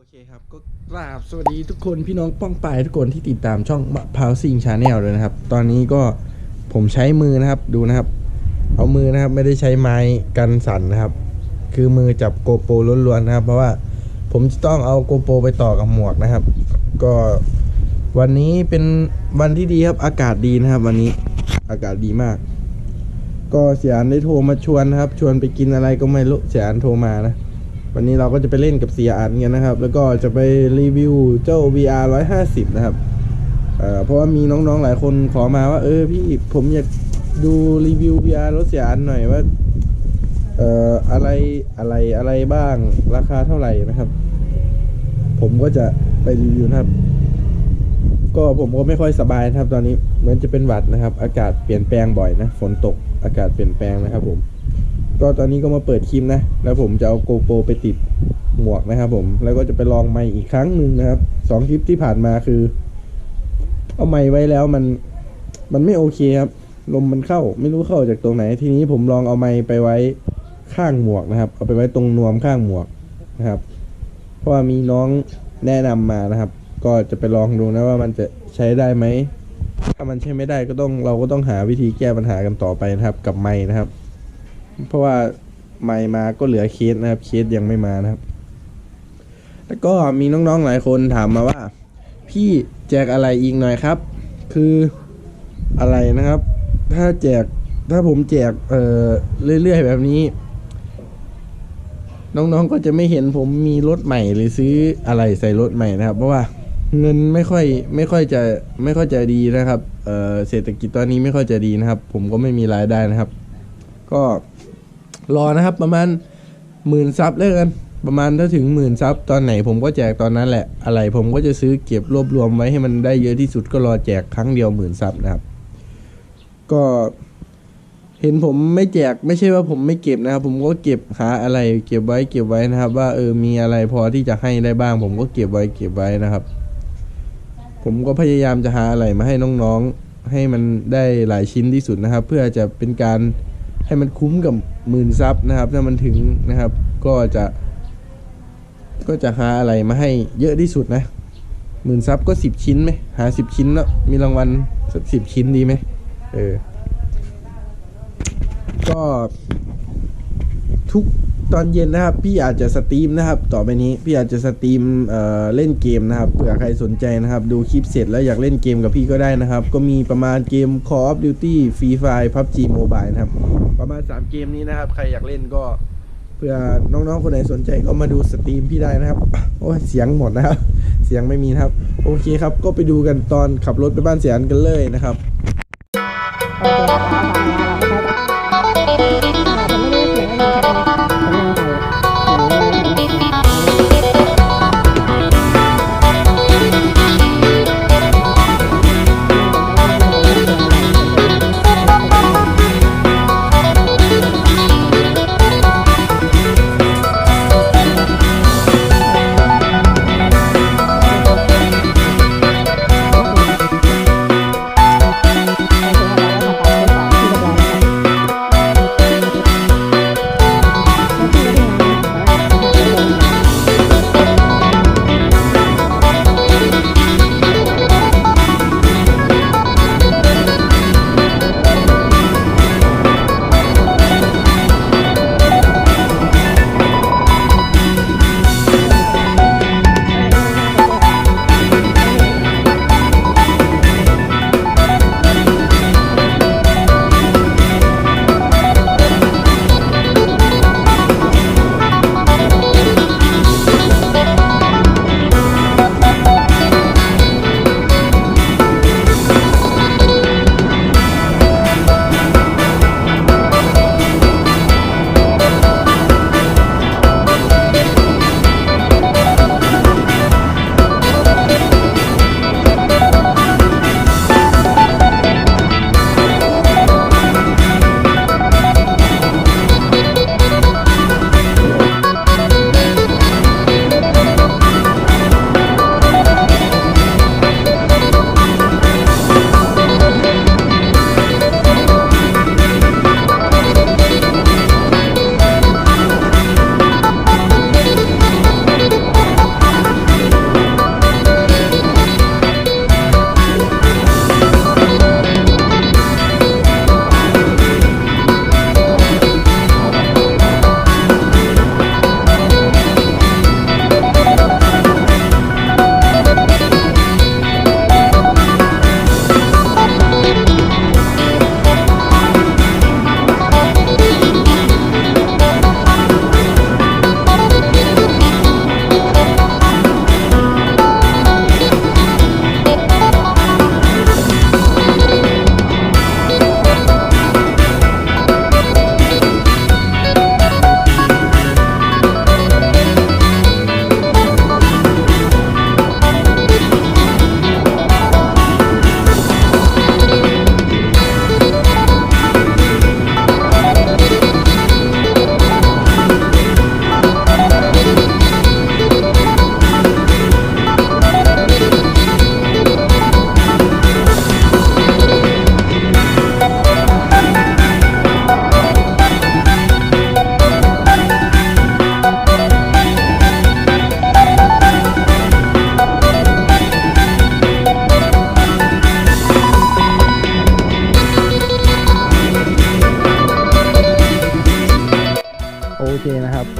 อเคครับ ก็กราบสวัสดีทุกคนพี่น้องป้องปายทุกคนที่ติดตามช่องมะพร้าวซิงชาแนลเลยนะครับ ตอนนี้ก็ผมใช้มือนะครับดูนะครับ เอามือนะครับไม่ได้ใช้ไม้กันสั่นนะครับ คือมือจับโกโปรล้วนๆนะครับ เพราะว่าผมจะต้องเอาโกโปรไปต่อกับหมวกนะครับ ก็วันนี้เป็นวันที่ดีครับอากาศดีนะครับ วันนี้อากาศดีมาก ก็เสียอันได้โทรมาชวนนะครับ ชวนไปกินอะไรก็ไม่รู้เสียอันโทรมานะ วันนี้เราก็จะไปเล่นกับเสียอันกันนะครับ แล้วก็จะไปรีวิวเจ้า VR 150 นะครับเอ่อเพราะว่ามีน้องๆหลายคนขอมาว่า เออพี่ผมอยากดูรีวิว VR รถเสียอันหน่อยว่าเอ่ออะไรอะไรอะไรบ้างราคาเท่าไหร่นะครับ ผมก็จะไปรีวิวนะครับ ก็ผมก็ไม่ค่อยสบายนะครับ ตอนนี้เหมือนจะเป็นหวัดนะครับ อากาศเปลี่ยนแปลงบ่อยนะฝนตกอากาศเปลี่ยนแปลงนะครับ ผม ก็ตอนนี้ก็มาเปิดคลิปนะ แล้วผมจะเอาโกโปรไปติดหมวกนะครับผมแล้วก็จะไปลองไมค์อีกครั้งหนึ่งนะครับสองคลิปที่ผ่านมาคือ เอาไมค์ไว้แล้วมันมันไม่โอเคครับลมมันเข้าไม่รู้เข้าจากตรงไหน ทีนี้ผมลองเอาไมค์ไปไว้ข้างหมวกนะครับ เอาไปไว้ตรงนวมข้างหมวกนะครับ เพราะว่ามีน้องแนะนำมานะครับ ก็จะไปลองดูนะว่ามันจะใช้ได้ไหมถ้ามันใช้ไม่ได้ก็ต้องเราก็ต้องหาวิธีแก้ปัญหากันต่อไปนะครับ กับไม้นะครับ เพราะว่าไม้มาก็เหลือเคสนะครับ เคสยังไม่มานะครับ แล้วก็มีน้องๆหลายคนถามมาว่า พี่แจกอะไรอีกหน่อยครับ คืออะไรนะครับ ถ้าแจกถ้าผมแจกเอ่อเรื่อยๆแบบนี้ น้องๆก็จะไม่เห็นผมมีรถใหม่หรือซื้ออะไรใส่รถใหม่นะครับ เพราะว่าเงินไม่ค่อยไม่ค่อยจะไม่ค่อยจะดีนะครับ เอ่อเศรษฐกิจตอนนี้ไม่ค่อยจะดีนะครับ ผมก็ไม่มีรายได้นะครับ ก็ รอนะครับ ประมาณหมื่นซับแล้วกัน ประมาณถ้าถึงหมื่นซับตอนไหนผมก็แจกตอนนั้นแหละ อะไรผมก็จะซื้อเก็บรวบรวมไว้ให้มันได้เยอะที่สุดก็รอแจกครั้งเดียวหมื่นซับนะครับ ก็เห็นผมไม่แจกไม่ใช่ว่าผมไม่เก็บนะครับ ผมก็เก็บหาอะไร เก็บไว้เก็บไว้นะครับ ว่าเออมีอะไรพอที่จะให้ได้บ้าง ผมก็เก็บไว้เก็บไว้นะครับ ผมก็พยายามจะหาอะไรมาให้น้องๆให้มันได้หลายชิ้นที่สุดนะครับ เพื่อจะเป็นการ ให้มันคุ้มกับหมื่นซับนะครับ ถ้ามันถึงนะครับ ก็จะก็จะหาอะไรมาให้เยอะที่สุดนะหมื่นซับก็สิบชิ้นไหมหาสิบชิ้นแล้วมีรางวัลสักสิบชิ้นดีไหมเออ ก็ทุก ตอนเย็นนะครับ พี่อาจจะสตรีมนะครับ ต่อไปนี้พี่อาจจะสตรีมเอ่อเล่นเกมนะครับเผื่อใครสนใจนะครับ ดูคลิปเสร็จแล้วอยากเล่นเกมกับพี่ก็ได้นะครับ ก็มีประมาณเกม Call of Duty Free Fire PUBG Mobile นะครับ ประมาณ 3 เกมนี้นะครับ ใครอยากเล่นก็เผื่อน้องๆคนไหนสนใจก็มาดูสตรีมพี่ได้นะครับโอ้ยเสียงหมดนะครับ เสียงไม่มีนะครับ โอเคครับ ก็ไปดูกันตอนขับรถไปบ้านเสียนกันเลยนะครับ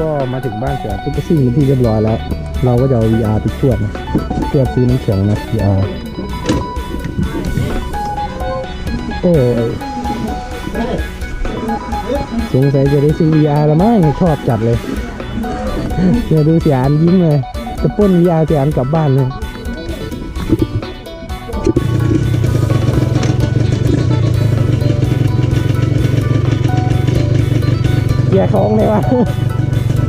ก็มาถึงบ้านเสือซุปเปอร์ซิ่งเป็นที่เรียบร้อยแล้ว เราก็จะเอา VR ไปชวดนะชวดซื้อน้ำแข็งนะ VR โอ้ยสงสัยจะได้ซื้อ VR แล้วมั้งชอบจัดเลยเนี่ยดูเสียอันยิ้มเลย จะป้น VR เสียอันกลับบ้านเลยแย่ของเลยวะ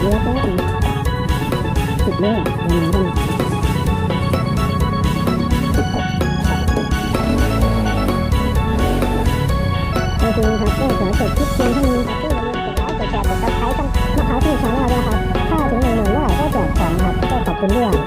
เลี้ยวปุ๊บนะจุดเรกตรงนี้ก่อนโอเคครับก็ขอจบคลิปเพียงท่านี้ครับก็อย่าลืมกลค์กดแชร์กดซับสไครต์ช่องมะพร้าวที่ช้าเนลด้วยครับ ถ้าถึงหนึ่งหมื่นเมื่อไหร่ก็แจกของครับ ก็ขอบคุณด้วย